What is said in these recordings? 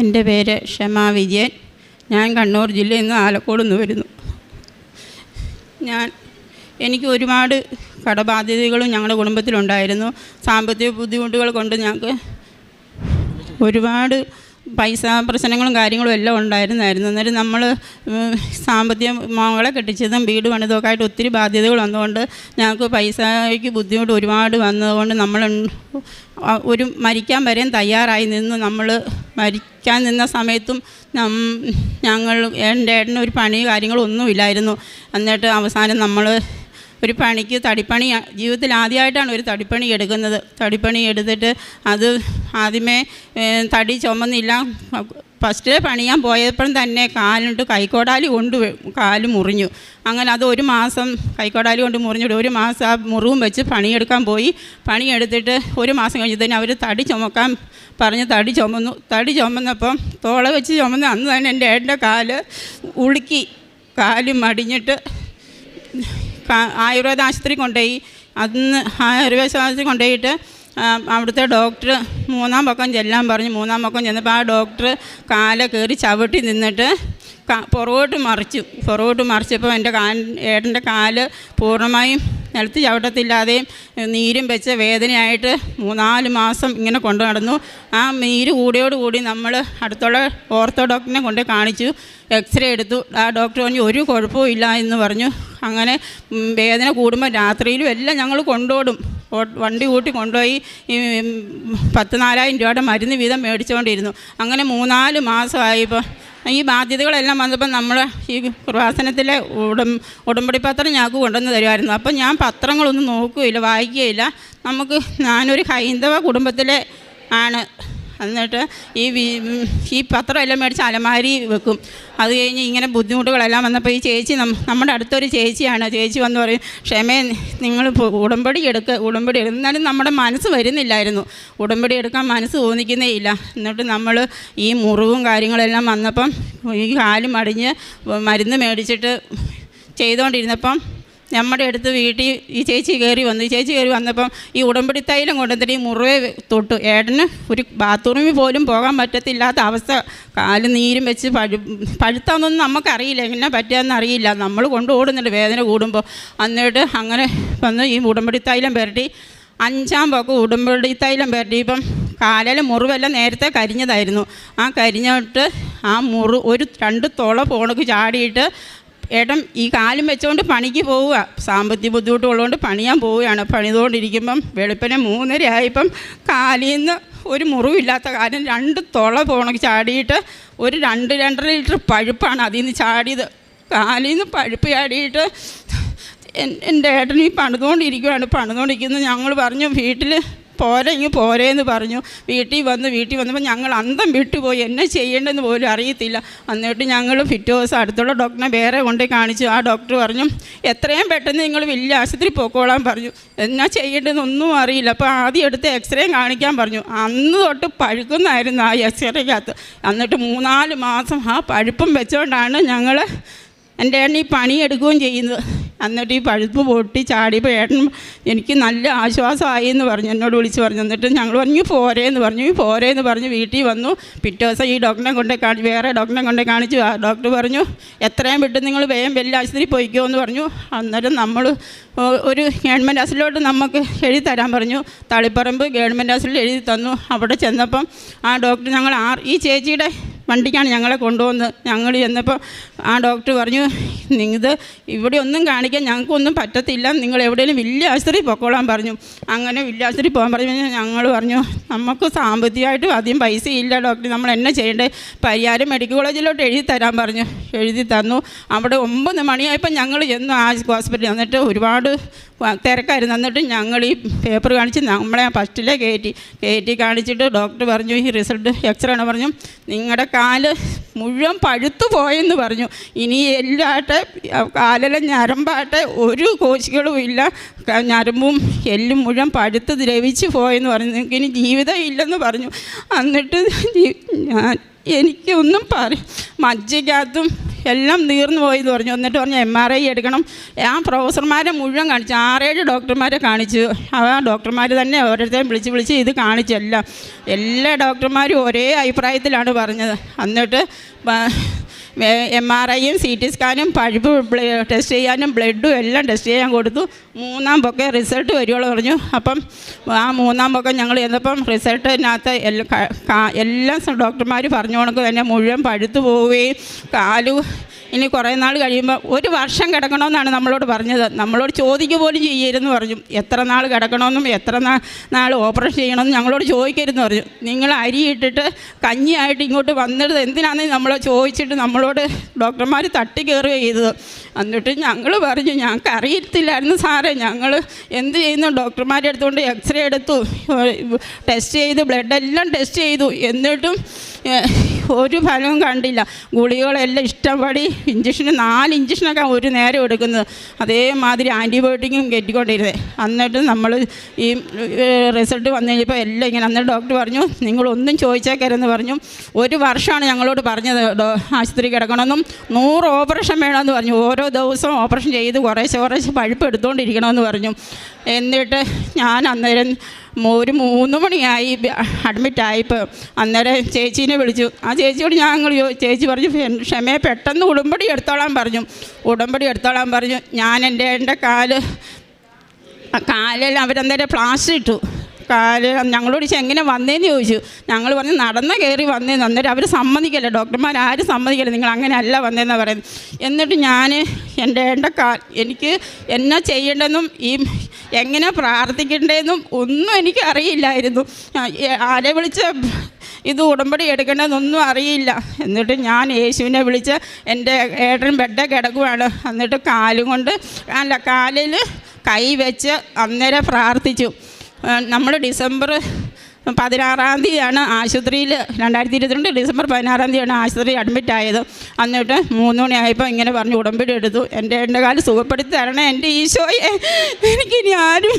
എന്റെ പേര് ക്ഷമ വിജയൻ. ഞാൻ കണ്ണൂർ ജില്ലയിൽ നിന്ന് ആലക്കോട് നിന്ന് വരുന്നു. ഞാൻ എനിക്ക് ഒരുപാട് കടബാധ്യതകളും ഞങ്ങളുടെ കുടുംബത്തിലുണ്ടായിരുന്നു. സാമ്പത്തിക ബുദ്ധിമുട്ടുകൾ കൊണ്ട് ഞങ്ങൾക്ക് ഒരുപാട് പൈസ പ്രശ്നങ്ങളും കാര്യങ്ങളും എല്ലാം ഉണ്ടായിരുന്നായിരുന്നു. അന്നേരം നമ്മൾ സാമ്പത്തിക മകളെ കെട്ടിച്ചതും വീട് പണിതൊക്കെ ആയിട്ട് ഒത്തിരി ബാധ്യതകൾ വന്നതുകൊണ്ട് ഞങ്ങൾക്ക് പൈസയ്ക്ക് ബുദ്ധിമുട്ട് ഒരുപാട് വന്നതുകൊണ്ട് നമ്മൾ ഒരു മരിക്കാൻ വരെയും തയ്യാറായി നിന്ന് നമ്മൾ മരിക്കാൻ നിന്ന സമയത്തും ഞങ്ങൾ എന്റെ ഏട്ടന് ഒരു പണി കാര്യങ്ങളൊന്നും ഇല്ലായിരുന്നു എന്നിട്ട് അവസാനം നമ്മൾ ഒരു പണിക്ക് തടിപ്പണി ജീവിതത്തിൽ ആദ്യമായിട്ടാണ് ഒരു തടിപ്പണി എടുക്കുന്നത്. തടിപ്പണി എടുത്തിട്ട് അത് ആദ്യമേ തടി ചുമന്നില്ല. ഫസ്റ്റ് പണിയാൻ പോയപ്പോഴും തന്നെ കാലുണ്ട് കൈക്കോടാലി കൊണ്ട് കാൽ മുറിഞ്ഞു. അങ്ങനെ അത് ഒരു മാസം കൈക്കോടാലി കൊണ്ട് മുറിഞ്ഞിട്ട് ഒരു മാസം ആ മുറിവും വെച്ച് പണിയെടുക്കാൻ പോയി. പണിയെടുത്തിട്ട് ഒരു മാസം കഴിഞ്ഞതിന് അവർ തടി ചുമക്കാൻ പറഞ്ഞ് തടി ചുമന്നു. തടി ചുമന്നപ്പം തോള വെച്ച് ചുമന്ന് അന്ന് തന്നെ എന്റെ ഏട്ടന്റെ കാൽ ഉളുക്കി കാൽ മടിഞ്ഞിട്ട് ആയുർവേദ ആശുപത്രി കൊണ്ടുപോയി. അന്ന് ആയുർവേദ ആശുപത്രി കൊണ്ടുപോയിട്ട് അവിടുത്തെ ഡോക്ടർ മൂന്നാം പക്കം ചെല്ലാൻ പറഞ്ഞു. മൂന്നാം പക്കം ചെന്നപ്പോൾ ആ ഡോക്ടർ കാല കയറി ചവിട്ടി നിന്നിട്ട് പുറകോട്ട് മറിച്ചു. പുറകോട്ട് മറിച്ചപ്പോൾ എന്റെ കാ ഏട്ടന്റെ കാൽ പൂർണമായും നിലത്ത് ചവിട്ടത്തില്ലാതെയും നീരും വെച്ച് വേദനയായിട്ട് മൂന്നാൽ മാസം ഇങ്ങനെ കൊണ്ടു നടന്നു. ആ നീര് കൂടിയോടുകൂടി നമ്മൾ അടുത്തുള്ള ഓർത്തോ ഡോക്ടറിനെ കൊണ്ട് കാണിച്ചു എക്സ്റേ എടുത്തു. ആ ഡോക്ടർ പറഞ്ഞു ഒരു കുഴപ്പവും ഇല്ല എന്ന് പറഞ്ഞു. അങ്ങനെ വേദന കൂടുമ്പോൾ രാത്രിയിലും എല്ലാം ഞങ്ങൾ കൊണ്ടോടും. വണ്ടി കൂട്ടി കൊണ്ടുപോയി ഈ പത്ത് നാലായിരം രൂപയുടെ മരുന്ന് വീതം മേടിച്ചുകൊണ്ടിരുന്നു. അങ്ങനെ മൂന്നാൽ മാസമായപ്പോൾ ഈ ബാധ്യതകളെല്ലാം വന്നപ്പോൾ നമ്മൾ ഈ പ്രവാസനത്തിലെ ഉടം ഉടമ്പടി പത്രം ഞങ്ങൾക്ക് കൊണ്ടുവന്ന് തരുമായിരുന്നു. അപ്പം ഞാൻ പത്രങ്ങളൊന്നും നോക്കുകയില്ല വായിക്കുകയില്ല. നമുക്ക് ഞാനൊരു ഹൈന്ദവ കുടുംബത്തിലെ ആണ്. എന്നിട്ട് ഈ ഈ പത്രമെല്ലാം മേടിച്ച് അലമാരി വെക്കും. അത് കഴിഞ്ഞ് ഇങ്ങനെ ബുദ്ധിമുട്ടുകളെല്ലാം വന്നപ്പോൾ ഈ ചേച്ചി നമ്മുടെ അടുത്തൊരു ചേച്ചിയാണ്. ചേച്ചി വന്ന് പറയും ക്ഷമേ നിങ്ങൾ ഉടമ്പടി എടുക്കുക ഉടമ്പടി എന്നാലും നമ്മുടെ മനസ്സ് വരുന്നില്ലായിരുന്നു. ഉടമ്പടി എടുക്കാൻ മനസ്സ് തോന്നിക്കുന്നേ ഇല്ല. എന്നിട്ട് നമ്മൾ ഈ മുറിവും കാര്യങ്ങളെല്ലാം വന്നപ്പം ഈ കാലും അടിഞ്ഞ് മരുന്ന് മേടിച്ചിട്ട് ചെയ്തുകൊണ്ടിരുന്നപ്പം നമ്മുടെ അടുത്ത് വീട്ടിൽ ഈ ചേച്ചി കയറി വന്നു. ഈ ചേച്ചി കയറി വന്നപ്പം ഈ ഉടമ്പടി തൈലം കൊണ്ടുവന്നിട്ട് ഈ മുറിവെ തൊട്ടു. ഏട്ടന് ഒരു ബാത്റൂമിൽ പോലും പോകാൻ പറ്റത്തില്ലാത്ത അവസ്ഥ. കാൽ നീരും വെച്ച് പഴു പഴുത്താന്നൊന്നും നമുക്കറിയില്ല. എങ്ങനെ പറ്റുകയെന്ന് അറിയില്ല. നമ്മൾ കൊണ്ട് ഓടുന്നുണ്ട്. വേദന കൂടുമ്പോൾ. എന്നിട്ട് അങ്ങനെ വന്ന് ഈ ഉടമ്പടി തൈലം പുരട്ടി. അഞ്ചാം പോക്ക് ഉടമ്പടി തൈലം പുരട്ടിയപ്പം കാലിലെ മുറിവെല്ലാം നേരത്തെ കരിഞ്ഞതായിരുന്നു. ആ കരിഞ്ഞിട്ട് ആ മുറി ഒരു രണ്ട് തുള പോണക്ക് ചാടിയിട്ട് ഏട്ടൻ ഈ കാലും വെച്ചുകൊണ്ട് പണിക്ക് പോവുക. സാമ്പത്തിക ബുദ്ധിമുട്ടുള്ളതുകൊണ്ട് പണിയാൻ പോവുകയാണ്. പണിതുകൊണ്ടിരിക്കുമ്പം വെളുപ്പിനെ മൂന്നര ആയപ്പം കാലിൽ നിന്ന് ഒരു മുറിവില്ലാത്ത കാര്യം. രണ്ട് തുള പോണക്ക് ചാടിയിട്ട് ഒരു രണ്ട് രണ്ടര ലിറ്റർ പഴുപ്പാണ് അതിൽ നിന്ന് ചാടിയത്. കാലിൽ നിന്ന് പഴുപ്പ് ചാടിയിട്ട് എൻ- എന്റെ ഏട്ടൻ ഈ പണിതുകൊണ്ടിരിക്കുകയാണ് പണിതുകൊണ്ടിരിക്കുന്നത് ഞങ്ങൾ പറഞ്ഞു വീട്ടിൽ പോരെ ഇങ്ങ് പോരേന്ന് പറഞ്ഞു. വീട്ടിൽ വന്ന് വീട്ടിൽ വന്നപ്പോൾ ഞങ്ങൾ അന്തം വിട്ടുപോയി. എന്നെ ചെയ്യേണ്ടതെന്ന് പോലും അറിയത്തില്ല. എന്നിട്ട് ഞങ്ങൾ പിറ്റേ ദിവസം അടുത്തുള്ള ഡോക്ടറിനെ വേറെ കൊണ്ടുപോയി കാണിച്ചു. ആ ഡോക്ടർ പറഞ്ഞു എത്രയും പെട്ടെന്ന് നിങ്ങൾ വലിയ ആശുപത്രി പോക്കോളാൻ പറഞ്ഞു. എന്നാ ചെയ്യേണ്ടതെന്നൊന്നും അറിയില്ല. അപ്പോൾ ആദ്യം എടുത്ത് എക്സ്റേ കാണിക്കാൻ പറഞ്ഞു. അന്ന് തൊട്ട് പഴുക്കുന്നായിരുന്നു ആ എക്സ്റേക്കകത്ത് എന്നിട്ട് മൂന്നാൽ മാസം ആ പഴുപ്പും വെച്ചുകൊണ്ടാണ് ഞങ്ങൾ എന്റെ ഏട്ടൻ ഈ പണിയെടുക്കുകയും ചെയ്യുന്നത് എന്നിട്ട് ഈ പഴുപ്പ് പൊട്ടി ചാടിയപ്പോൾ ഏട്ടൻ എനിക്ക് നല്ല ആശ്വാസമായി എന്ന് പറഞ്ഞു. എന്നോട് വിളിച്ച് പറഞ്ഞു. എന്നിട്ട് ഞങ്ങൾ പറഞ്ഞു പോരേ എന്ന് പറഞ്ഞു. ഈ പോരേ എന്ന് പറഞ്ഞ് വീട്ടിൽ വന്നു. പിറ്റേ ദിവസം ഈ ഡോക്ടറെ കൊണ്ട് കാണി വേറെ ഡോക്ടറെ കൊണ്ട് കാണിച്ചു ആ ഡോക്ടർ പറഞ്ഞു എത്രയും വിട്ട് നിങ്ങൾ വേഗം വലിയ ആശുപത്രി പോയിക്കോ എന്ന് പറഞ്ഞു. അന്നേരം നമ്മൾ ഒരു ഗവൺമെന്റ് ഹോസ്പിറ്റലിലോട്ട് നമുക്ക് എഴുതി തരാൻ പറഞ്ഞു. തളിപ്പറമ്പ് ഗവൺമെന്റ് ഹോസ്പിറ്റലിൽ എഴുതി തന്നു. അവിടെ ചെന്നപ്പം ആ ഡോക്ടർ ഞങ്ങൾ ആ ഈ ചേച്ചിയുടെ വണ്ടിക്കാണ് ഞങ്ങളെ കൊണ്ടുപോകുന്നത്. ഞങ്ങൾ ചെന്നപ്പോൾ ആ ഡോക്ടർ പറഞ്ഞു ഇത് ഇവിടെ ഒന്നും കാണിക്കാൻ ഞങ്ങൾക്കൊന്നും പറ്റത്തില്ല. നിങ്ങൾ എവിടെയെങ്കിലും വലിയ ആശുപത്രി പൊക്കോളാൻ പറഞ്ഞു. അങ്ങനെ വലിയ ആശുപത്രി പോകാൻ പറഞ്ഞു. ഞങ്ങൾ പറഞ്ഞു നമുക്ക് സാമ്പത്തികമായിട്ടും അധികം പൈസ ഇല്ല ഡോക്ടർ. നമ്മൾ എന്നെ ചെയ്യേണ്ടത് പരിയാരം മെഡിക്കൽ കോളേജിലോട്ട് എഴുതി തരാൻ പറഞ്ഞു. എഴുതി തന്നു. അവിടെ ഒമ്പത് മണിയായപ്പോൾ ഞങ്ങൾ ചെന്നു ആ ഹോസ്പിറ്റലിൽ എന്നിട്ട് ഒരുപാട് തിരക്കായിരുന്നു. എന്നിട്ട് ഞങ്ങൾ ഈ പേപ്പർ കാണിച്ച് നമ്മളെ ഫസ്റ്റിലെ കയറ്റി കയറ്റി കാണിച്ചിട്ട് ഡോക്ടർ പറഞ്ഞു ഈ റിസൾട്ട് എക്സ്റേ ആണ് പറഞ്ഞു. നിങ്ങളുടെ കാൽ മുഴുവൻ പഴുത്തു പോയെന്ന് പറഞ്ഞു. ഇനി എല്ലാട്ടെ കാലിലെ ഞരമ്പാട്ടെ ഒരു കോശികളും ഇല്ല. ഞരമ്പും എല്ലും മുഴുവൻ പഴുത്ത് ദ്രവിച്ച് പോയെന്ന് പറഞ്ഞു. നിങ്ങൾക്ക് ഇനി ജീവിതം ഇല്ലെന്ന് പറഞ്ഞു. എന്നിട്ട് ഞാൻ എനിക്കൊന്നും പറ മജ്ജയ്ക്കകത്തും എല്ലാം തീർന്നു പോയി എന്ന് പറഞ്ഞു. എന്നിട്ട് പറഞ്ഞു എം ആർ ഐ എടുക്കണം. ആ പ്രൊഫസർമാരെ മുഴുവൻ കാണിച്ചു. ആറേഴ് ഡോക്ടർമാരെ കാണിച്ചു. ആ ഡോക്ടർമാർ തന്നെ ഓരോരുത്തരെയും വിളിച്ച് വിളിച്ച് ഇത് കാണിച്ചു എല്ലാം എല്ലാ ഡോക്ടർമാരും ഒരേ അഭിപ്രായത്തിലാണ് പറഞ്ഞത്. എന്നിട്ട് എം ആർ ഐയും സി ടി സ്കാനും പഴുപ്പ് ടെസ്റ്റ് ചെയ്യാനും ബ്ലഡും എല്ലാം ടെസ്റ്റ് ചെയ്യാൻ കൊടുത്തു. മൂന്നാം പൊക്കെ റിസൾട്ട് വരുവുള്ളൂ പറഞ്ഞു. അപ്പം ആ മൂന്നാം പൊക്കം ഞങ്ങൾ ചെന്നപ്പം റിസൾട്ടിനകത്ത് എല്ലാ എല്ലാം ഡോക്ടർമാർ പറഞ്ഞു കണക്ക് തന്നെ മുഴുവൻ പഴുത്തു പോവുകയും കാലു ഇനി കുറേ നാൾ കഴിയുമ്പോൾ ഒരു വർഷം കിടക്കണമെന്നാണ് നമ്മളോട് പറഞ്ഞത്. നമ്മളോട് ചോദിക്കുക പോലും ചെയ്യരുതെന്ന് പറഞ്ഞു. എത്ര നാൾ കിടക്കണമെന്നും എത്ര നാൾ ഓപ്പറേഷൻ ചെയ്യണമെന്നും ഞങ്ങളോട് ചോദിക്കരുതെന്ന് പറഞ്ഞു. നിങ്ങൾ അരി ഇട്ടിട്ട് കഞ്ഞിയായിട്ട് ഇങ്ങോട്ട് വന്നിട്ട് എന്തിനാണെന്ന് നമ്മൾ ചോദിച്ചിട്ട് നമ്മളോട് ഡോക്ടർമാർ തട്ടി കയറുക ചെയ്തത്? എന്നിട്ട് ഞങ്ങൾ പറഞ്ഞു ഞങ്ങൾക്ക് അറിയത്തില്ലായിരുന്നു സാറേ. ഞങ്ങൾ എന്ത് ചെയ്യുന്നു? ഡോക്ടർമാരെ എടുത്തുകൊണ്ട് എക്സ്റേ എടുത്തു. ടെസ്റ്റ് ചെയ്തു ബ്ലഡ് എല്ലാം ടെസ്റ്റ് ചെയ്തു. എന്നിട്ടും ഒരു ഫലവും കണ്ടില്ല. ഗുളികകളെല്ലാം ഇഷ്ടംപടി ഇഞ്ചക്ഷന് നാല് ഇഞ്ചക്ഷനൊക്കെ ഒരു നേരം എടുക്കുന്നത്. അതേമാതിരി ആന്റിബയോട്ടിക്കും കയറ്റിക്കൊണ്ടിരുന്നത് എന്നിട്ട് നമ്മൾ ഈ റിസൾട്ട് വന്നു കഴിഞ്ഞപ്പോൾ എല്ലാം ഇങ്ങനെ അന്നേരം ഡോക്ടർ പറഞ്ഞു നിങ്ങളൊന്നും ചോദിച്ചേക്കരുതെന്ന് പറഞ്ഞു. ഒരു വർഷമാണ് ഞങ്ങളോട് പറഞ്ഞത് ആശുപത്രി കിടക്കണമെന്നും. നൂറ് ഓപ്പറേഷൻ വേണമെന്ന് പറഞ്ഞു. ഓരോ ദിവസവും ഓപ്പറേഷൻ ചെയ്ത് കുറേശ്ശെ കുറേശ്ശെ പഴുപ്പ് എടുത്തുകൊണ്ടിരിക്കണമെന്ന് പറഞ്ഞു. എന്നിട്ട് ഞാൻ അന്നേരം ഒരു മൂന്ന് മണിയായി അഡ്മിറ്റായപ്പോൾ അന്നേരം ചേച്ചീനെ വിളിച്ചു. ആ ചേച്ചിയോട് ഞാൻ ചേച്ചി പറഞ്ഞു "ഫെ- ക്ഷമയെ പെട്ടെന്ന് ഉടമ്പടി എടുത്തോളാൻ പറഞ്ഞു. ഉടമ്പടി എടുത്തോളാൻ പറഞ്ഞു. ഞാൻ എന്റെ എന്റെ കാൽ കാലിൽ അവരന്നേരം പ്ലാസ്റ്റർ ഇട്ടു. കാൽ ഞങ്ങളോട് ചോദിച്ചു എങ്ങനെ വന്നേന്ന് ചോദിച്ചു. ഞങ്ങൾ പറഞ്ഞ് നടന്ന കയറി വന്നേന്ന് അന്നേരം അവർ സമ്മതിക്കല്ല? ഡോക്ടർമാർ ആരും സമ്മതിക്കല്ല? നിങ്ങൾ അങ്ങനെ അല്ല വന്നതെന്ന് പറയുന്നത്. എന്നിട്ട് ഞാൻ എന്റെ എന്റെ കാ എനിക്ക് എന്നാ ചെയ്യേണ്ടതെന്നും ഈ എങ്ങനെ പ്രാർത്ഥിക്കേണ്ടതെന്നും ഒന്നും എനിക്ക് അറിയില്ലായിരുന്നു. ആരെ വിളിച്ച ഇത് ഉടമ്പടി എടുക്കേണ്ടതെന്നൊന്നും അറിയില്ല. എന്നിട്ട് ഞാൻ യേശുവിനെ വിളിച്ച് എന്റെ ഏട്ടൻ ബെഡ് കിടക്കുവാണ്. എന്നിട്ട് കാലും കൊണ്ട് അല്ല കാലിൽ കൈ വെച്ച് അന്നേരം പ്രാർത്ഥിച്ചു. നമ്മൾ ഡിസംബർ പതിനാറാം തീയതിയാണ് ആശുപത്രിയിൽ രണ്ടായിരത്തി ഇരുപത്തിരണ്ട് ഡിസംബർ പതിനാറാം തീയതിയാണ് ആശുപത്രി അഡ്മിറ്റ് ആയത്. എന്നിട്ട് മൂന്ന് മണിയായപ്പോൾ ഇങ്ങനെ പറഞ്ഞു ഉടമ്പടി എടുത്തു. എന്റെ എന്റെ കാലം സുഖപ്പെടുത്തി തരണേ എന്റെ ഈശോയെ. എനിക്കിനി ആരും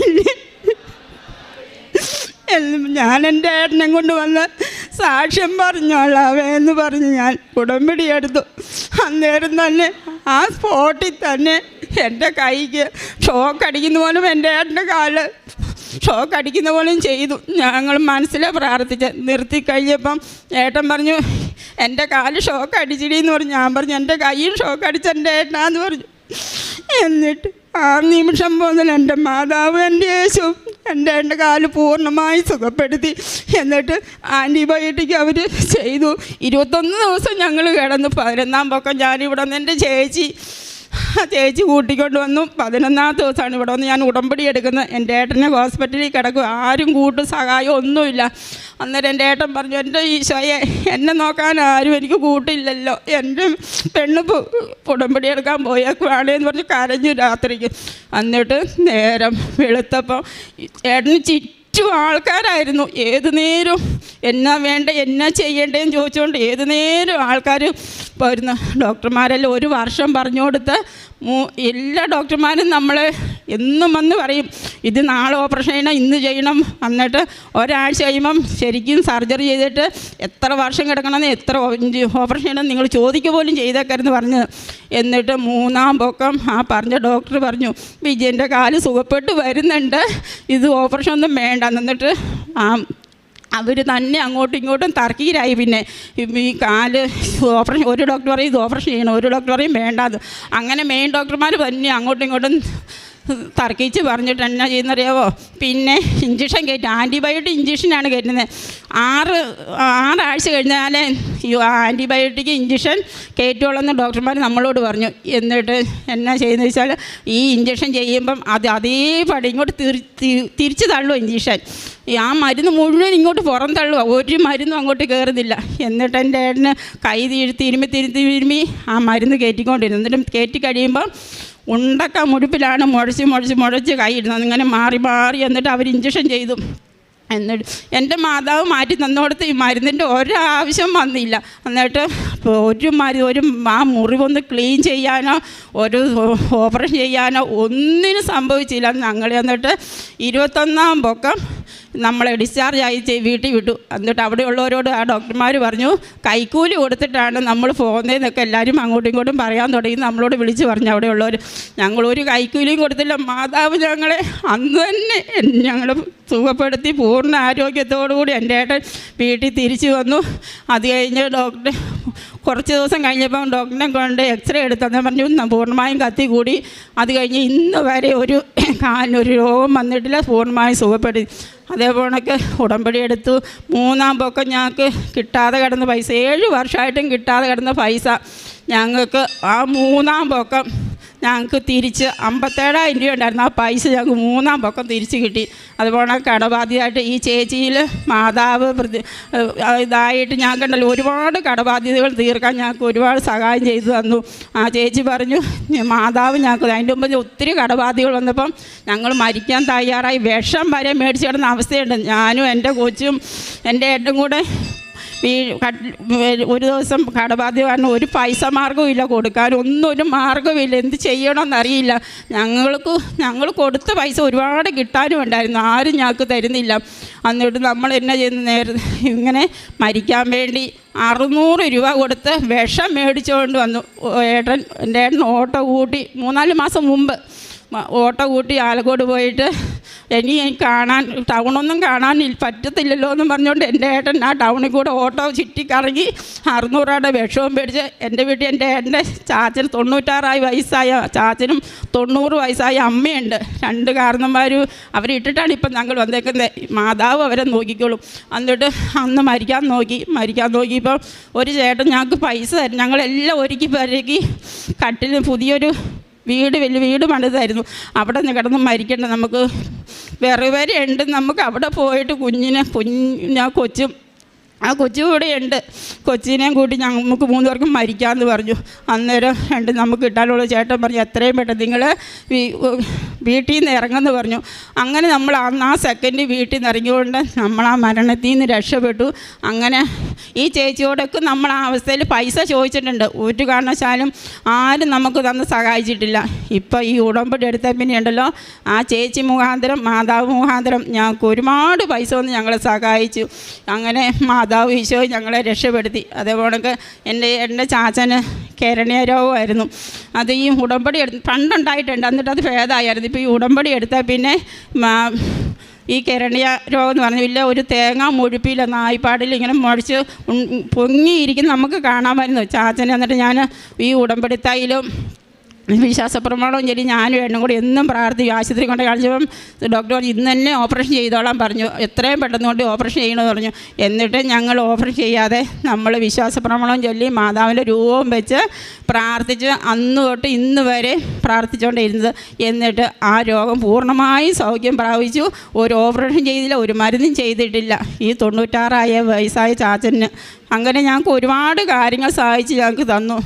ഞാൻ എന്റെ ഏട്ടനെ കൊണ്ട് വന്ന് സാക്ഷ്യം പറഞ്ഞോളാവേ എന്ന് പറഞ്ഞ് ഞാൻ ഉടമ്പടി എടുത്തു. അന്നേരം തന്നെ ആ സ്പോട്ടിൽ തന്നെ എന്റെ കൈക്ക് ഷോക്ക് അടിക്കുന്ന പോലും എന്റെ ഏട്ടന്റെ കാൽ ഷോക്ക് അടിക്കുന്ന പോലും ചെയ്തു. ഞങ്ങൾ മനസ്സിലെ പ്രാർത്ഥിച്ച്. നിർത്തി കഴിഞ്ഞപ്പം ഏട്ടൻ പറഞ്ഞു എന്റെ കാൽ ഷോക്ക് അടിച്ചിടി എന്ന് പറഞ്ഞു. ഞാൻ പറഞ്ഞു എന്റെ കൈയും ഷോക്ക് അടിച്ച എന്റെ ഏട്ടനാന്ന് പറഞ്ഞു. എന്നിട്ട് ആ നിമിഷം മുതൽ എന്റെ മാതാവ് എന്റെ യേശു എന്റെ എന്റെ കാൽ പൂർണമായി സുഖപ്പെടുത്തി. എന്നിട്ട് ആന്റിബയോട്ടിക് അവർ ചെയ്തു. ഇരുപത്തൊന്ന് ദിവസം ഞങ്ങൾ കിടന്നു. പതിനൊന്നാം പൊക്കം ഞാനിവിടെ നിന്ന് എന്റെ ചേച്ചി ചേച്ചി കൂട്ടിക്കൊണ്ട് വന്നു. പതിനൊന്നാം ദിവസമാണ് ഇവിടെ വന്ന് ഞാൻ ഉടമ്പടി എടുക്കുന്നത്. എന്റെ ഏട്ടനെ ഹോസ്പിറ്റലിൽ കിടക്കും. ആരും കൂട്ടും സഹായം ഒന്നുമില്ല. അന്നേരം എന്റെ ഏട്ടൻ പറഞ്ഞു എന്റെ ഈശോയെ എന്നെ നോക്കാൻ ആരും എനിക്ക് കൂട്ടില്ലല്ലോ. എന്റെ പെണ്ണ് ഉടമ്പടി എടുക്കാൻ പോയേക്കുവാണേന്ന് പറഞ്ഞ് കരഞ്ഞു രാത്രിക്ക്. എന്നിട്ട് നേരം വെളുത്തപ്പോൾ ഏട്ടന് ചുറ്റും ആൾക്കാരായിരുന്നു. ഏത് നേരവും എന്നാ വേണ്ട എന്നാ ചെയ്യേണ്ടതെന്ന് ചോദിച്ചുകൊണ്ട് ഏത് നേരം ആൾക്കാർ വരുന്ന ഡോക്ടർമാരെല്ലാം ഒരു വർഷം പറഞ്ഞു കൊടുത്ത് എല്ലാ ഡോക്ടർമാരും നമ്മൾ എന്നും വന്ന് പറയും ഇത് നാളെ ഓപ്പറേഷൻ ചെയ്യണം ഇന്ന് ചെയ്യണം. എന്നിട്ട് ഒരാഴ്ച കഴിയുമ്പം ശരിക്കും സർജറി ചെയ്തിട്ട് എത്ര വർഷം കിടക്കണമെന്ന് എത്ര ഓപ്പറേഷൻ ചെയ്യണം നിങ്ങൾ ചോദിക്കുക പോലും ചെയ്തേക്കരുന്ന് പറഞ്ഞത് എന്നിട്ട് മൂന്നാം പൊക്കം ആ പറഞ്ഞ ഡോക്ടർ പറഞ്ഞു വിജയന്റെ കാൽ സുഖപ്പെട്ട് വരുന്നുണ്ട്. ഇത് ഓപ്പറേഷൻ ഒന്നും വേണ്ട. എന്നിട്ട് ആ അവർ തന്നെ അങ്ങോട്ടും ഇങ്ങോട്ടും തർക്കീരായി. പിന്നെ ഈ കാൽ ഓപ്പറേഷൻ ഒരു ഡോക്ടർ പറയും ഇത് ഓപ്പറേഷൻ ചെയ്യണം ഒരു ഡോക്ടർ പറയും വേണ്ടാത് അങ്ങനെ മെയിൻ ഡോക്ടർമാർ തന്നെ അങ്ങോട്ടും ഇങ്ങോട്ടും തർക്കിച്ച് പറഞ്ഞിട്ട് എന്നാ ചെയ്യുന്നറിയാവോ? പിന്നെ ഇഞ്ചക്ഷൻ കയറ്റി ആന്റിബയോട്ടിക് ഇഞ്ചക്ഷനാണ് കയറ്റുന്നത്. ആറ് ആറാഴ്ച കഴിഞ്ഞാലേ ആന്റിബയോട്ടിക് ഇഞ്ചക്ഷൻ കയറ്റുള്ളൂ ഡോക്ടർമാർ നമ്മളോട് പറഞ്ഞു. എന്നിട്ട് എന്നാ ചെയ്യുന്നത് വെച്ചാൽ ഈ ഇഞ്ചക്ഷൻ ചെയ്യുമ്പം അത് അതേപടി ഇങ്ങോട്ട് തിരിച്ചു തള്ളും ഇഞ്ചക്ഷൻ. ആ മരുന്ന് മുഴുവൻ ഇങ്ങോട്ട് പുറം തള്ളുക ഒരു മരുന്നും അങ്ങോട്ട് കയറുന്നില്ല എന്നിട്ട് എന്റെ ഏട്ടന് കൈ തിരുമ്പി തിരുമ്പി തിരുമ്പി ആ മരുന്ന് കയറ്റിക്കൊണ്ടിരുന്നു. എന്നിട്ട് കയറ്റി കഴിയുമ്പോൾ ഉണ്ടക്ക മുഴുപ്പിലാണ് മുഴച്ച് മുഴച്ച് മുഴച്ച് കൈ ഇടുന്നത് ഇങ്ങനെ മാറി മാറി എന്നിട്ട് അവർ ഇഞ്ചക്ഷൻ ചെയ്തു. എന്നിട്ട് എന്റെ മാതാവ് മാറ്റി തന്നോടത്ത് ഈ മരുന്നിന്റെ ഒരാവശ്യം വന്നില്ല. എന്നിട്ട് ഒരു മരുന്ന് ഒരു ആ മുറിവൊന്ന് ക്ലീൻ ചെയ്യാനോ ഒരു ഓപ്പറേഷൻ ചെയ്യാനോ ഒന്നിനും സംഭവിച്ചില്ല. ഞങ്ങൾ എന്നിട്ട് ഇരുപത്തൊന്നാം പൊക്കം നമ്മളെ ഡിസ്ചാർജ് ആയി വീട്ടിൽ വിട്ടു. എന്നിട്ട് അവിടെയുള്ളവരോട് ആ ഡോക്ടർമാർ പറഞ്ഞു കൈക്കൂലി കൊടുത്തിട്ടാണ് നമ്മൾ പോകുന്നതെന്നൊക്കെ എല്ലാവരും അങ്ങോട്ടും ഇങ്ങോട്ടും പറയാൻ തുടങ്ങി. നമ്മളോട് വിളിച്ച് പറഞ്ഞു അവിടെയുള്ളവർ ഞങ്ങളൊരു കൈക്കൂലിയും കൊടുത്തില്ല. മാതാവ് ഞങ്ങളെ അന്ന് തന്നെ ഞങ്ങൾ സുഖപ്പെടുത്തി പൂർണ ആരോഗ്യത്തോടു കൂടി എന്റെ ഏട്ടൻ വീട്ടിൽ തിരിച്ചു വന്നു. അത് കഴിഞ്ഞ് ഡോക്ടർ കുറച്ച് ദിവസം കഴിഞ്ഞപ്പം ഡോക്ടറിനെ കൊണ്ട് എക്സ്റേ എടുത്തെന്ന് പറഞ്ഞു. "ന- പൂർണമായും കത്തി കൂടി. അത് കഴിഞ്ഞ് ഇന്ന് വരെ ഒരു കാലിനൊരു രോഗം വന്നിട്ടില്ല. പൂർണമായും സുഖപ്പെടുത്തി. അതേപോണക്ക് ഉടമ്പടി എടുത്തു. മൂന്നാം പൊക്കം ഞങ്ങൾക്ക് കിട്ടാതെ കിടന്ന പൈസ. ഏഴ് വർഷമായിട്ടും കിട്ടാതെ കിടന്ന പൈസ ഞങ്ങൾക്ക് ആ മൂന്നാം പൊക്കം ഞങ്ങൾക്ക് തിരിച്ച് അമ്പത്തേഴായിരം രൂപ ഉണ്ടായിരുന്നു. ആ പൈസ ഞങ്ങൾക്ക് മൂന്നാം പൊക്കം തിരിച്ച് കിട്ടി. അതുപോലെ കടബാധ്യതയായിട്ട് ഈ ചേച്ചിയിൽ മാതാവ് പ്രതി ഇതായിട്ട് ഞങ്ങൾക്കുണ്ടല്ലോ ഒരുപാട് കടബാധ്യതകൾ തീർക്കാൻ ഞങ്ങൾക്ക് ഒരുപാട് സഹായം ചെയ്തു തന്നു. ആ ചേച്ചി പറഞ്ഞു "ഞ- മാതാവ് ഞങ്ങൾക്ക് അതിന്റെ മുമ്പ് ഒത്തിരി കടബാധ്യതകൾ വന്നപ്പം ഞങ്ങൾ മരിക്കാൻ തയ്യാറായി. വിഷം വരെ മേടിച്ച് കിടന്ന അവസ്ഥയുണ്ട്. ഞാനും എന്റെ കൊച്ചും എന്റെ ഏട്ടും കൂടെ ഈ ഒരു ദിവസം കടബാധ്യ കാരണം ഒരു പൈസ മാർഗമില്ല കൊടുക്കാൻ ഒന്നും ഒരു മാർഗമില്ല എന്ത് ചെയ്യണമെന്നറിയില്ല ഞങ്ങൾക്ക് ഞങ്ങൾ കൊടുത്ത പൈസ ഒരുപാട് കിട്ടാനും ഉണ്ടായിരുന്നു. ആരും ഞങ്ങൾക്ക് തരുന്നില്ല. എന്നിട്ട് നമ്മൾ എന്നാ ചെയ്യുന്ന നേരെ ഇങ്ങനെ മരിക്കാൻ വേണ്ടി അറുന്നൂറ് രൂപ കൊടുത്ത് വിഷം മേടിച്ചുകൊണ്ട് വന്നു. ഏട്ടൻ എന്റെ ഏട്ടൻ ഓട്ടോ കൂട്ടി മൂന്നാൽ മാസം മുമ്പ് ഓട്ടോ കൂട്ടി ആലക്കോട് പോയിട്ട് ഇനി കാണാൻ ടൗണൊന്നും കാണാൻ പറ്റത്തില്ലല്ലോ എന്ന് പറഞ്ഞുകൊണ്ട് എന്റെ ഏട്ടൻ ആ ടൗണിൽ കൂടെ ഓട്ടോ ചുറ്റിക്കറങ്ങി അറുന്നൂറ് രൂപയുടെ വിഷവും പേടിച്ച് എന്റെ വീട്ടിൽ എന്റെ ഏട്ടന്റെ ചാച്ചന് തൊണ്ണൂറ്റാറായി വയസ്സായ ചാച്ചനും തൊണ്ണൂറ് വയസ്സായ അമ്മയുണ്ട്. രണ്ട് കാരണന്മാർ അവരിട്ടിട്ടാണ് ഇപ്പം ഞങ്ങൾ വന്നേക്കുന്നത് മാതാവ് അവരെ നോക്കിക്കോളും. എന്നിട്ട് അന്ന് മരിക്കാൻ നോക്കി. മരിക്കാൻ നോക്കിയപ്പോൾ ഒരു ചേട്ടൻ ഞങ്ങൾക്ക് പൈസ തരും. ഞങ്ങളെല്ലാം ഒരുക്കി പെരുക്കി കട്ടിൽ പുതിയൊരു വീട് വലിയ വീട് പണിതായിരുന്നു. അവിടെ നിന്ന് കിടന്ന് മരിക്കേണ്ട നമുക്ക് വേറെ വരെ ഉണ്ട്. നമുക്ക് അവിടെ പോയിട്ട് കുഞ്ഞിനെ കുഞ്ഞ് കൊച്ചും ആ കൊച്ചു കൂടെ ഉണ്ട് കൊച്ചിനെയും കൂട്ടി നമുക്ക് മൂന്ന് പേർക്കും മരിക്കാമെന്ന് പറഞ്ഞു. അന്നേരം രണ്ട് നമുക്ക് കിട്ടാനുള്ള. ചേട്ടൻ പറഞ്ഞു എത്രയും പെട്ടെന്ന് നിങ്ങൾ വീട്ടിൽ നിന്ന് ഇറങ്ങുമെന്ന് പറഞ്ഞു. അങ്ങനെ നമ്മൾ അന്ന് ആ സെക്കൻഡ് വീട്ടിൽ നിന്ന് ഇറങ്ങിക്കൊണ്ട് നമ്മൾ ആ മരണത്തിൽ നിന്ന് രക്ഷപ്പെട്ടു. അങ്ങനെ ഈ ചേച്ചിയോടൊക്കെ നമ്മൾ ആ അവസ്ഥയിൽ പൈസ ചോദിച്ചിട്ടുണ്ട്. ഒരു കാരണവശാലും ആരും നമുക്ക് തന്ന് സഹായിച്ചിട്ടില്ല. ഇപ്പോൾ ഈ ഉടമ്പടി എടുത്ത പിന്നെ ഉണ്ടല്ലോ. ആ ചേച്ചി മുഖാന്തരം മാതാവ് മുഖാന്തരം ഞങ്ങൾക്ക് ഒരുപാട് പൈസ വന്ന് ഞങ്ങളെ സഹായിച്ചു. അങ്ങനെ മാതാവ് ഈശോ ഞങ്ങളെ രക്ഷപ്പെടുത്തി. അതേപോലെ എന്റെ എന്റെ ചാച്ചന് കേരണീയ രോഗമായിരുന്നു. അത് ഈ ഉടമ്പടി എടുത്ത് പണ്ടുണ്ടായിട്ടുണ്ട്. എന്നിട്ട് അത് ഭേദമായിരുന്നു. ഇപ്പോൾ ഈ ഉടമ്പടി എടുത്താൽ പിന്നെ ഈ കിരണിയ രോഗം എന്ന് പറഞ്ഞു ഇല്ല ഒരു തേങ്ങ മുഴുപ്പിയില്ല നായ്പാടിൽ ഇങ്ങനെ മുഴിച്ച് പൊങ്ങിയിരിക്കുന്നു നമുക്ക് കാണാമായിരുന്നു ചാച്ചനെ. എന്നിട്ട് ഞാൻ ഈ ഉടമ്പടി തൈലും വിശ്വാസപ്രമാണവും ചൊല്ലി ഞാനും എണ്ണും കൂടി എന്നും പ്രാർത്ഥിക്കും. ആശുപത്രി കൊണ്ട് കാണിച്ചപ്പം ഡോക്ടർ ഇന്ന് തന്നെ ഓപ്പറേഷൻ ചെയ്തോളാൻ പറഞ്ഞു. എത്രയും പെട്ടെന്ന് കൊണ്ട് ഓപ്പറേഷൻ ചെയ്യണമെന്ന് പറഞ്ഞു. എന്നിട്ട് ഞങ്ങൾ ഓപ്പറേഷൻ ചെയ്യാതെ നമ്മൾ വിശ്വാസപ്രമാണവും ചൊല്ലി മാതാവിന്റെ രൂപവും വെച്ച് പ്രാർത്ഥിച്ച് അന്ന് തൊട്ട് ഇന്ന് വരെ പ്രാർത്ഥിച്ചുകൊണ്ടിരുന്നത്. എന്നിട്ട് ആ രോഗം പൂർണമായി സൗഖ്യം പ്രാപിച്ചു. ഒരു ഓപ്പറേഷൻ ചെയ്തില്ല ഒരു മരുന്നും ചെയ്തിട്ടില്ല. ഈ തൊണ്ണൂറ്റാറായ വയസ്സായ ചാച്ചന്. അങ്ങനെ ഞങ്ങൾക്ക് ഒരുപാട് കാര്യങ്ങൾ സഹായിച്ച് ഞങ്ങൾക്ക് തന്നു.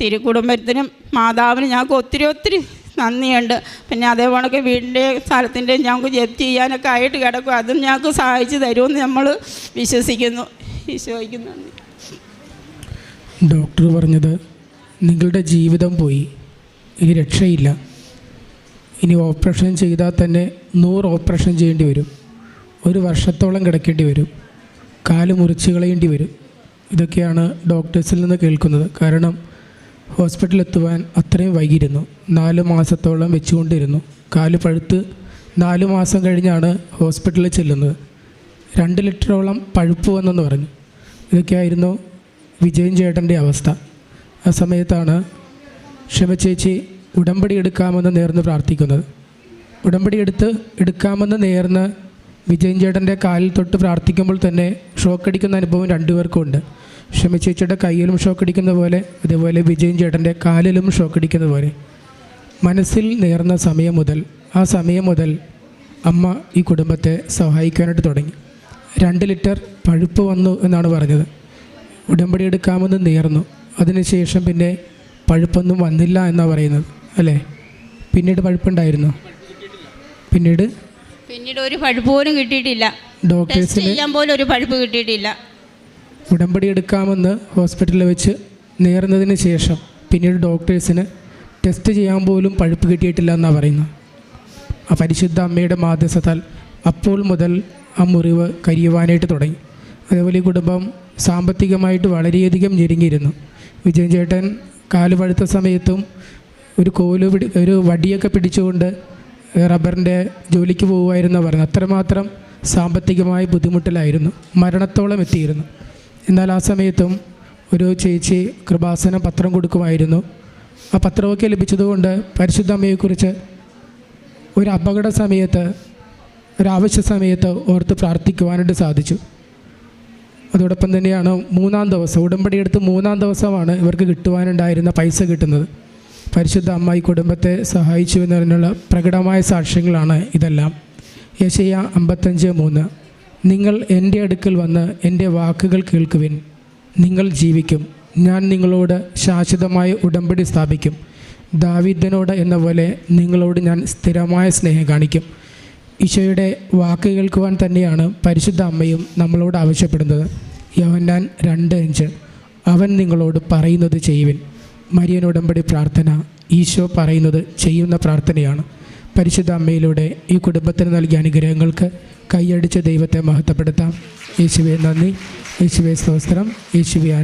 തിരുക്കുടുംബത്തിനും മാതാവിനും ഞങ്ങൾക്ക് ഒത്തിരി ഒത്തിരി നന്ദിയുണ്ട്. പിന്നെ അതേപോലൊക്കെ വീടിന്റെ സ്ഥലത്തിന്റെ ഞങ്ങൾക്ക് ജപ്തി ചെയ്യാനൊക്കെ ആയിട്ട് കിടക്കും. അതും ഞങ്ങൾക്ക് സഹായിച്ചു തരുമെന്ന് നമ്മൾ വിശ്വസിക്കുന്നു. ഈശോയ്ക്ക് നന്ദി. ഡോക്ടർ പറഞ്ഞത് നിങ്ങളുടെ ജീവിതം പോയി. ഇനി രക്ഷയില്ല. ഇനി ഓപ്പറേഷൻ ചെയ്താൽ തന്നെ നൂറ് ഓപ്പറേഷൻ ചെയ്യേണ്ടി വരും. ഒരു വർഷത്തോളം കിടക്കേണ്ടി വരും. കാൽ മുറിച്ച് കളയേണ്ടി വരും. ഇതൊക്കെയാണ് ഡോക്ടേഴ്സിൽ നിന്ന് കേൾക്കുന്നത്. കാരണം ഹോസ്പിറ്റലിൽ എത്തുവാൻ അത്രയും വൈകിയിരുന്നു. നാല് മാസത്തോളം വെച്ചുകൊണ്ടിരുന്നു. കാൽ പഴുത്ത് നാല് മാസം കഴിഞ്ഞാണ് ഹോസ്പിറ്റലിൽ ചെല്ലുന്നത്. രണ്ട് ലിറ്ററോളം പഴുപ്പ് വന്നെന്ന് പറഞ്ഞു. ഇതൊക്കെയായിരുന്നു വിജയൻ ചേട്ടന്റെ അവസ്ഥ. ആ സമയത്താണ് ക്ഷമ ചേച്ചി ഉടമ്പടി എടുക്കാമെന്ന് നേർന്ന് പ്രാർത്ഥിക്കുന്നത്. ഉടമ്പടി എടുത്ത് എടുക്കാമെന്ന് നേർന്ന് വിജയൻ ചേട്ടന്റെ കാലിൽ തൊട്ട് പ്രാർത്ഥിക്കുമ്പോൾ തന്നെ ഷോക്കടിക്കുന്ന അനുഭവം രണ്ടുപേർക്കും ഉണ്ട്. ക്ഷമ ചേച്ചിയുടെ കയ്യിലും ഷോക്ക് അടിക്കുന്ന പോലെ അതേപോലെ വിജയൻ ചേട്ടന്റെ കാലിലും ഷോക്ക് അടിക്കുന്ന പോലെ. മനസ്സിൽ നേർന്ന സമയം മുതൽ ആ സമയം മുതൽ അമ്മ ഈ കുടുംബത്തെ സഹായിക്കാനായിട്ട് തുടങ്ങി. രണ്ട് ലിറ്റർ പഴുപ്പ് വന്നു എന്നാണ് പറഞ്ഞത്. ഉടമ്പടി എടുക്കാമെന്ന് നേർന്നു. അതിനുശേഷം പിന്നെ പഴുപ്പൊന്നും വന്നില്ല എന്നാണ് പറയുന്നത് അല്ലേ? പിന്നീട് പഴുപ്പുണ്ടായിരുന്നു? പിന്നീട്? പിന്നീട് ഒരു പഴുപ്പ് പോലും കിട്ടിയിട്ടില്ല. ഡോക്ടേഴ്സിന് ചെയ്യാൻ പോലും ഒരു പഴുപ്പ് കിട്ടിയിട്ടില്ല. ഉടമ്പടി എടുക്കാമെന്ന് ഹോസ്പിറ്റലിൽ വെച്ച് നേർന്നതിന് ശേഷം പിന്നീട് ഡോക്ടേഴ്സിന് ടെസ്റ്റ് ചെയ്യാൻ പോലും പഴുപ്പ് കിട്ടിയിട്ടില്ല എന്നാണ് പറയുന്നത്. ആ പരിശുദ്ധ അമ്മയുടെ മാധ്യസ്ഥത്താൽ അപ്പോൾ മുതൽ ആ മുറിവ് കരിയുവാനായിട്ട് തുടങ്ങി. അതേപോലെ ഈ കുടുംബം സാമ്പത്തികമായിട്ട് വളരെയധികം ഞെരുങ്ങിയിരുന്നു. വിജയൻ ചേട്ടൻ കാലുപഴുത്ത സമയത്തും ഒരു കോൽ പിടി ഒരു വടിയൊക്കെ പിടിച്ചുകൊണ്ട് റബ്ബറിന്റെ ജോലിക്ക് പോകുമായിരുന്നു പറഞ്ഞു അത്രമാത്രം സാമ്പത്തികമായ ബുദ്ധിമുട്ടിലായിരുന്നു. മരണത്തോളം എത്തിയിരുന്നു. എന്നാൽ ആ സമയത്തും ഒരു ചേച്ചി കൃപാസന പത്രം കൊടുക്കുമായിരുന്നു. ആ പത്രമൊക്കെ ലഭിച്ചതുകൊണ്ട് പരിശുദ്ധ അമ്മയെക്കുറിച്ച് ഒരു അപകട സമയത്ത് ഒരാവശ്യ സമയത്ത് ഓർത്ത് പ്രാർത്ഥിക്കുവാനായിട്ട് സാധിച്ചു. അതോടൊപ്പം തന്നെയാണ് മൂന്നാം ദിവസം ഉടമ്പടി എടുത്ത് മൂന്നാം ദിവസമാണ് ഇവർക്ക് കിട്ടുവാനുണ്ടായിരുന്ന പൈസ കിട്ടുന്നത്. പരിശുദ്ധ അമ്മ ഈ കുടുംബത്തെ സഹായിച്ചു എന്നതിനുള്ള പ്രകടമായ സാക്ഷ്യങ്ങളാണ് ഇതെല്ലാം. യശയ അമ്പത്തഞ്ച് മൂന്ന്. നിങ്ങൾ എന്റെ അടുക്കൽ വന്ന് എന്റെ വാക്കുകൾ കേൾക്കുവിൻ. നിങ്ങൾ ജീവിക്കും. ഞാൻ നിങ്ങളോട് ശാശ്വതമായ ഉടമ്പടി സ്ഥാപിക്കും. ദാവിദ്യനോട് എന്ന പോലെ നിങ്ങളോട് ഞാൻ സ്ഥിരമായ സ്നേഹം കാണിക്കും. ഈശോയുടെ വാക്ക് കേൾക്കുവാൻ തന്നെയാണ് പരിശുദ്ധ അമ്മയും നമ്മളോട് ആവശ്യപ്പെടുന്നത്. യോഹന്നാൻ രണ്ട് അഞ്ച്. അവൻ നിങ്ങളോട് പറയുന്നത് ചെയ്യുവിൻ. മരിയൻ ഉടമ്പടി പ്രാർത്ഥന ഈശോ പറയുന്നത് ചെയ്യുന്ന പ്രാർത്ഥനയാണ്. പരിശുദ്ധ അമ്മയിലൂടെ ഈ കുടുംബത്തിന് നൽകിയ അനുഗ്രഹങ്ങൾക്ക് കൈയടിച്ച് ദൈവത്തെ മഹത്വപ്പെടുത്താം. യേശുവെ നന്ദി. യേശുവെ സ്തോത്രം. യേശുവെ